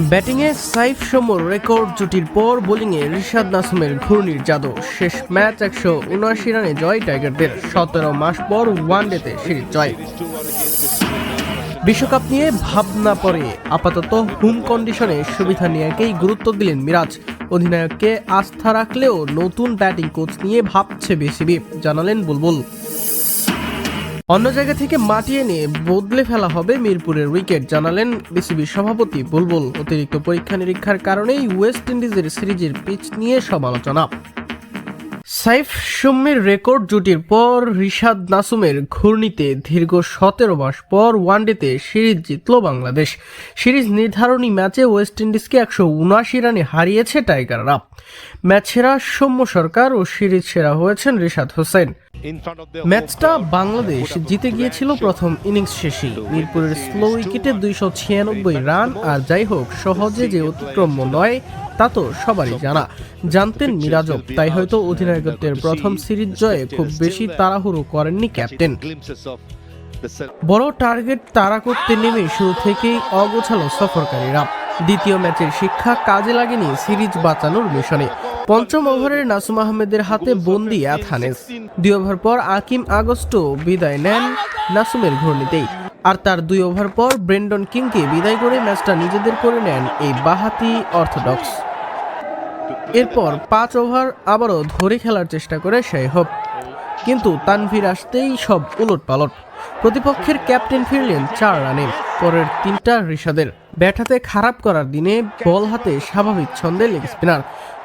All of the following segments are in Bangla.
ব্যাটিংয়ে সাইফ সমর রেকর্ড জুটির পর বোলিংয়ে রিশাদ নাসুমের ঘূর্ণির জাদু। শেষ ম্যাচ একশো উনআশি রানে জয় টাইগারদের। সতেরো মাস পর ওয়ানডেতে সিরিজ জয়। বিশ্বকাপ নিয়ে ভাবনা পরে আপাতত হোম কন্ডিশনে সুবিধা নিয়েকেই গুরুত্ব দিলেন মিরাজ। অধিনায়ককে আস্থা রাখলেও নতুন ব্যাটিং কোচ নিয়ে ভাবছে বিসিবি, জানালেন বুলবুল। অন্য জায়গা থেকে মাটি এনে বদলে ফেলা হবে মিরপুরের উইকেট, জানালেন বিসিবির সভাপতি বুলবুল। অতিরিক্ত পরীক্ষা নিরীক্ষার কারণেই ওয়েস্ট ইন্ডিজের সিরিজের পিচ নিয়ে সমালোচনা সাইফ সৌম্যের রেকর্ড জুটির পর রিশাদ নাসুমের ঘূর্ণিতে দীর্ঘ সতেরো মাস পর ওয়ানডেতে সিরিজ জিতল বাংলাদেশ। সিরিজ নির্ধারণী ম্যাচে ওয়েস্ট ইন্ডিজকে একশো উনআশি রানে হারিয়েছে টাইগাররা। ম্যাচ সেরা সৌম্য সরকার ও সিরিজ সেরা হয়েছেন রিশাদ হোসেন। ম্যাচটা বাংলাদেশ জিতে গিয়েছিল প্রথম ইনিংস শেষেই। মিরপুরের স্লো উইকেটে দুইশো ছিয়ানব্বই রান আর যাই হোক সহজে যে অতিক্রম্য নয় তা তো সবারই জানা। জানতেন মিরাজব তাই হয়তো অধিনায়কত্বের প্রথম সিরিজ জয়ে খুব বেশি তাড়াহুড়ো করেননি ক্যাপ্টেন। বড় টার্গেট তাড়া করতে নেমে শুরু থেকেই অগোছালো সফরকারীরা। দ্বিতীয় ম্যাচের শিক্ষা কাজে লাগেনি সিরিজ বাঁচানোর মিশনে। পঞ্চম ওভারের নাসুম আহমেদের হাতে বন্দি অ্যাথানেস দুই ওভার পর আকিম আগস্ট বিদায় নেন নাসুমের ঘূর্ণিতেই। আর তার দুই ওভার পর ব্রেন্ডন কিংকে বিদায় করে ম্যাচটা নিজেদের করে নেন এই বাহাতি অর্থোডক্স। এরপর পাঁচ ওভার আবারও ধরে খেলার চেষ্টা করে হোপ কিন্তু তানভীর আসতেই সব উলট পালট প্রতিপক্ষের ক্যাপ্টেন ফিরলেন চার রানে পরের তিনটা ঋষাদের ব্যাট হাতে খারাপ করার দিনে বল হাতে স্বাভাবিক ছন্দে লেগ স্পিনার।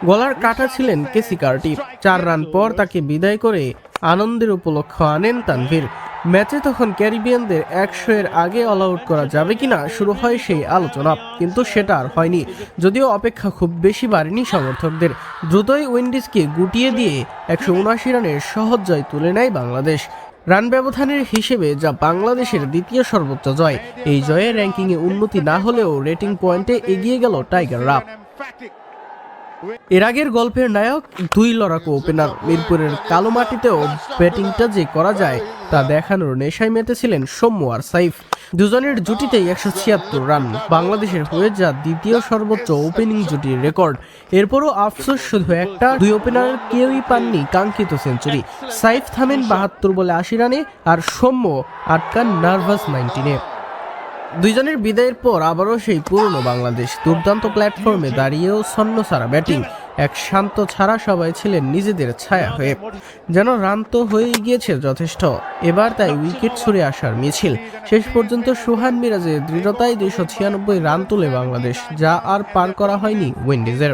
গলার কাটা ছিলেন কেসি কার্টি। চার রান পর তাকে বিদায় করে আনন্দের উপলক্ষ আনেন তানভীর। ম্যাচে তখন ক্যারিবিয়ানদের একশো এর আগে অল আউট করা যাবে কিনা শুরু হয় সেই আলোচনা। কিন্তু সেটা আর হয়নি। যদিও অপেক্ষা খুব বেশি বাড়েনি সমর্থকদের। দ্রুতই উইন্ডিজকে গুটিয়ে দিয়ে একশো উনআশি রানের সহজ জয় তুলে নেয় বাংলাদেশ। রান ব্যবধানের হিসেবে যা বাংলাদেশের দ্বিতীয় সর্বোচ্চ জয়। এই জয়ে র্যাঙ্কিংয়ে উন্নতি না হলেও রেটিং পয়েন্টে এগিয়ে গেল টাইগাররা এর আগের গল্পের নায়ক, দুই লড়াকু ওপেনার মিরপুরের কালো মাটিতেও ব্যাটিংটা যে করা যায় তা দেখানোর নেশায় মেতেছিলেন সৌম্য আর সাইফ। দুজনের জুটিতেই একশো ছিয়াত্তর রান। বাংলাদেশের হয়ে যা দ্বিতীয় সর্বোচ্চ ওপেনিং জুটির রেকর্ড এরপরও আফসোস, শুধু একটা, দুই ওপেনার কেউই পাননি কাঙ্ক্ষিত সেঞ্চুরি সাইফ থামেন বাহাত্তর বলে আশি রানে আর সৌম্য আটকান নার্ভাস নাইনটিনে দুইজনের বিদায়ের পর আবারও সেই পুরনো বাংলাদেশ দুর্দান্ত প্ল্যাটফর্মে দাঁড়িয়েও ছন্ন সারা ব্যাটিং। এক শান্ত ছাড়া সবাই ছিলেন নিজেদের ছায়া হয়ে। যেন রান তো হয়েই গিয়েছে যথেষ্ট। এবার তাই উইকেট ছুড়ে আসার মিছিল। শেষ পর্যন্ত সুহান মিরাজের দৃঢ়তায় দুইশো ছিয়ানব্বই রান তুলে বাংলাদেশ, যা আর পার করা হয়নি উইন্ডিজের।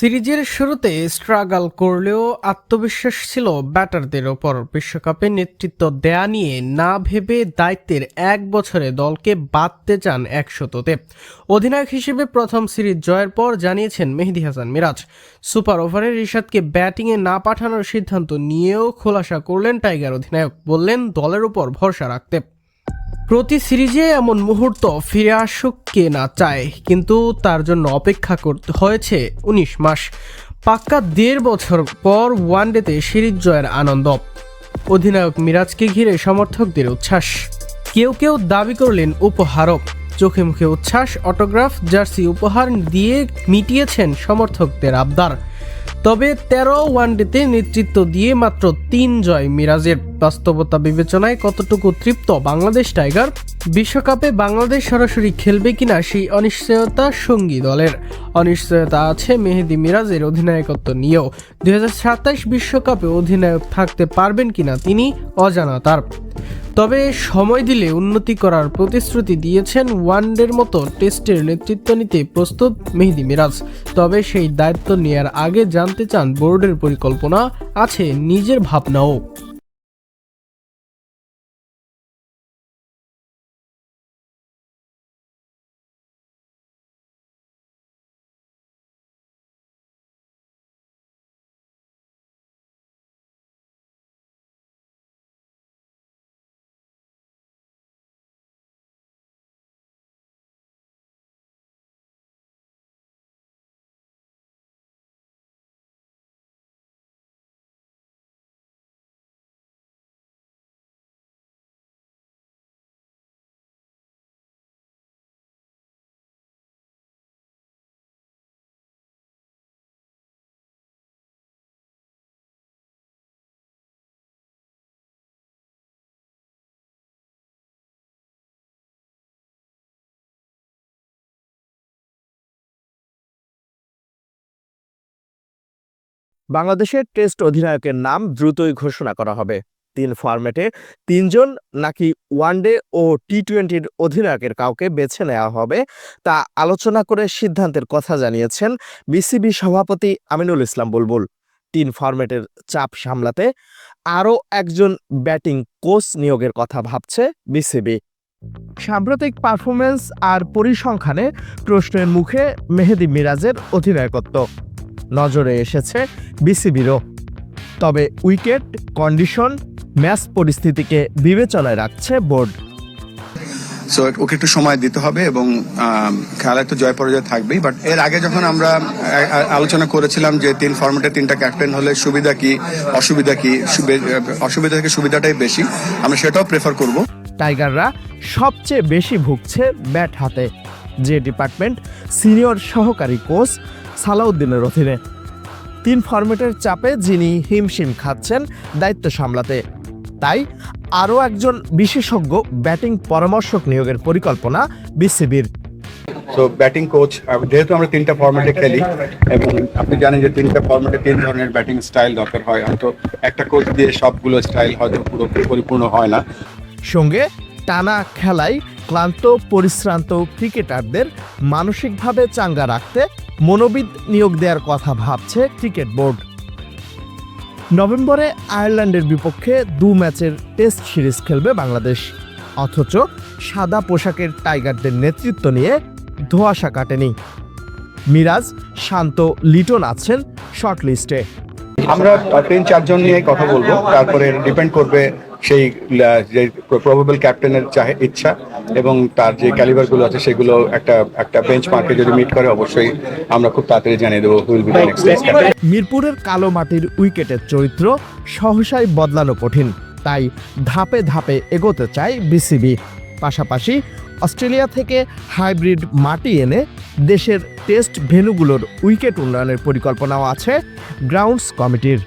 সিরিজের শুরুতে স্ট্রাগল করলেও আত্মবিশ্বাস ছিল ব্যাটারদের ওপর। বিশ্বকাপে নেতৃত্ব দেয়া নিয়ে না ভেবে দায়িত্বের এক বছরে দলকে বাঁধতে চান একশততে। অধিনায়ক হিসেবে প্রথম সিরিজ জয়ের পর জানিয়েছেন মেহেদি হাসান মিরাজ। সুপার ওভারে রিশাদকে ব্যাটিংয়ে না পাঠানোর সিদ্ধান্ত নিয়েও খোলাসা করলেন টাইগার অধিনায়ক, বললেন দলের উপর ভরসা রাখতে। প্রতি সিরিজে এমন মুহূর্ত ফিরে আসুক কে না চায়, কিন্তু তার জন্য অপেক্ষা করতে হয়েছে উনিশ মাস। পাক্কা দেড় বছর পর ওয়ানডেতে সিরিজ জয়ের আনন্দ। অধিনায়ক মিরাজকে ঘিরে সমর্থকদের উচ্ছ্বাস। কেউ কেউ দাবি করলেন উপহারক। চোখে মুখে উচ্ছ্বাস, অটোগ্রাফ, জার্সি উপহার দিয়ে মিটিয়েছেন সমর্থকদের আবদার। তবে তেরো ওয়ানডেতে নেতৃত্ব দিয়ে মাত্র তিন জয় মিরাজের বাস্তবতা বিবেচনায় কতটুকু তৃপ্ত বাংলাদেশ টাইগার? বিশ্বকাপে বাংলাদেশ সরাসরি খেলবে কিনা সেই অনিশ্চয়তা সঙ্গী দলের। অনিশ্চয়তা আছে মেহেদি মিরাজের অধিনায়কত্ব নিয়েও। দুই বিশ্বকাপে অধিনায়ক থাকতে পারবেন কিনা তিনি অজানা তার। তবে সময় দিলে উন্নতি করার প্রতিশ্রুতি দিয়েছেন ওয়ানডের মতো টেস্টের নেতৃত্ব নিতে প্রস্তুত মেহেদি মিরাজ। তবে সেই দায়িত্ব নেয়ার আগে জানতে চান বোর্ডের পরিকল্পনা, আছে নিজের ভাবনাও। বাংলাদেশের টেস্ট অধিনায়কের নাম দ্রুতই ঘোষণা করা হবে। তিন ফরম্যাটে তিনজন নাকি ওয়ানডে ও টি টোয়েন্টির অধিনায়কের কাউকে বেছে নেওয়া হবে তা আলোচনা করে সিদ্ধান্তের কথা জানিয়েছেন বিসিবি সভাপতি আমিনুল ইসলাম বুলবুল। তিন ফরম্যাটের চাপ সামলাতে আরও একজন ব্যাটিং কোচ নিয়োগের কথা ভাবছে বিসিবি। সাম্প্রতিক পারফরমেন্স আর পরিসংখ্যানে প্রশ্নের মুখে মেহেদি মিরাজের অধিনায়কত্ব। নজরে এসেছে বিসিবিরও। তবে উইকেট কন্ডিশন ম্যাচ পরিস্থিতিকে বিবেচনায় রাখছে বোর্ড। সো ওকে একটু সময় দিতে হবে এবং খেলায় তো জয় পরাজয় থাকবেই বাট এর আগে যখন আমরা আলোচনা করেছিলাম যে তিন ফর্মেটে তিনটা ক্যাপ্টেন হলে সুবিধা কি অসুবিধা কি সুবি- অসুবিধা থেকে সুবিধাটাই বেশি আমরা সেটাও প্রেফার করব। টাইগাররা সবচেয়ে বেশি ভুগছে ব্যাট হাতে। যে ডিপার্টমেন্ট সিনিয়র সহকারী কোচ সালাউদ্দিনের অধীনে। তিন ফরম্যাটের চাপে যিনি হিমশিম খাচ্ছেন দায়িত্ব সামলাতে। তাই আরও একজন বিশেষজ্ঞ ব্যাটিং পরামর্শক নিয়োগের পরিকল্পনা বিসিবির। সো ব্যাটিং কোচ যেহেতু আমরা তিনটা ফর্মেটে খেলি এবং আপনি জানেন যে তিনটা ফর্মেটে তিন ধরনের ব্যাটিং স্টাইল দরকার হয় হয়তো একটা কোচ দিয়ে সবগুলো স্টাইল হয়তো পুরো পরিপূর্ণ হয় না। সঙ্গে টানা খেলায় ক্লান্ত পরিশ্রান্ত ক্রিকেটারদের মানসিকভাবে চাঙ্গা রাখতে মনোবিদ নিয়োগ দেওয়ার কথা ভাবছে ক্রিকেট বোর্ড। নভেম্বরে আয়ারল্যান্ডের বিপক্ষে দু ম্যাচের টেস্ট সিরিজ খেলবে বাংলাদেশ। অথচ সাদা পোশাকের টাইগারদের নেতৃত্ব নিয়ে ধোঁয়াশা কাটেনি। মিরাজ, শান্ত, লিটন আছেন শর্ট লিস্টে আমরা তিন, চারজন নিয়ে কথা বলব, তারপরে ডিপেন্ড করবে সেই যে প্রবাবল ক্যাপ্টেনের চাহে ইচ্ছা এবং তার যে ক্যালিবারগুলো আছে সেগুলো একটা একটা বেঞ্চ মার্কে যদি মিট করে অবশ্যই আমরা খুব তাড়াতাড়ি জানিয়ে দেবো হুইল বি নেক্সট মিরপুরের কালো মাটির উইকেটের চরিত্র সহসাই বদলানো কঠিন তাই ধাপে ধাপে এগোতে চায় বিসিবি পাশাপাশি অস্ট্রেলিয়া থেকে হাইব্রিড মাটি এনে দেশের টেস্ট ভেন্যুগুলোর উইকেট উন্নয়নের পরিকল্পনাও আছে গ্রাউন্ডস কমিটির।